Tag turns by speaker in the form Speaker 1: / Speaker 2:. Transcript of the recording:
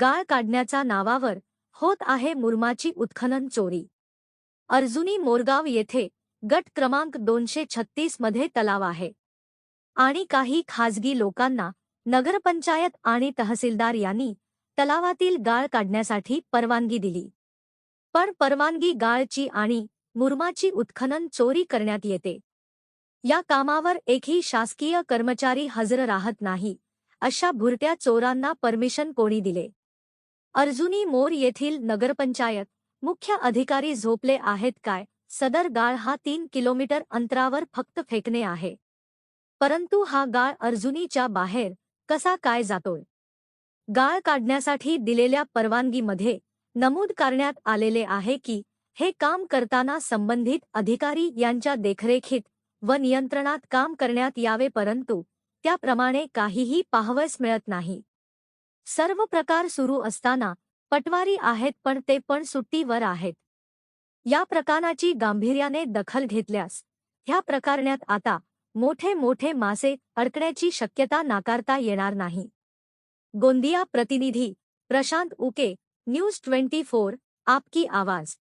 Speaker 1: गाळ काढण्याच्या नावावर होत आहे मुरमाची उत्खनन चोरी. अर्जुनी मोरगाव येथे गट क्रमांक दोनशे छत्तीसमध्ये तलाव आहे. आणि काही खाजगी लोकांना नगरपंचायत आणि तहसीलदार यांनी तलावातील गाळ काढण्यासाठी परवानगी दिली. पण परवानगी गाळची आणि मुरमाची उत्खनन चोरी करण्यात येते. या कामावर एकही शासकीय कर्मचारी हजर राहत नाही अशा भुरट्या चोरांना परमिशन कोणी दिले? अर्जुनी मोर येथील नगरपंचायत मुख्य अधिकारी झोपले आहेत काय? सदर गाळ हा तीन किलोमीटर अंतरावर फक्त फेकणे आहे. परंतु हा गाळ अर्जुनीच्या बाहेर कसा काय जातोय? गाळ काढण्यासाठी दिलेल्या परवानगीमध्ये नमूद करण्यात आलेले आहे की हे काम करताना संबंधित अधिकारी यांच्या देखरेखीत व नियंत्रणात काम करण्यात यावे परंतु त्याप्रमाणे काहीही पाहावयास मिळत नाही. सर्व प्रकार सुरू असताना पटवारी आहेत पण ते पण सुट्टीवर आहेत. या प्रकाराची गांभीर्याने दखल घेतल्यास ह्या प्रकारण्यात आता मोठे मोठे मासे अडकण्याची शक्यता नाकारता येणार नाही. गोंदिया प्रतिनिधी Prashant Uke news twenty four आपकी आवाज.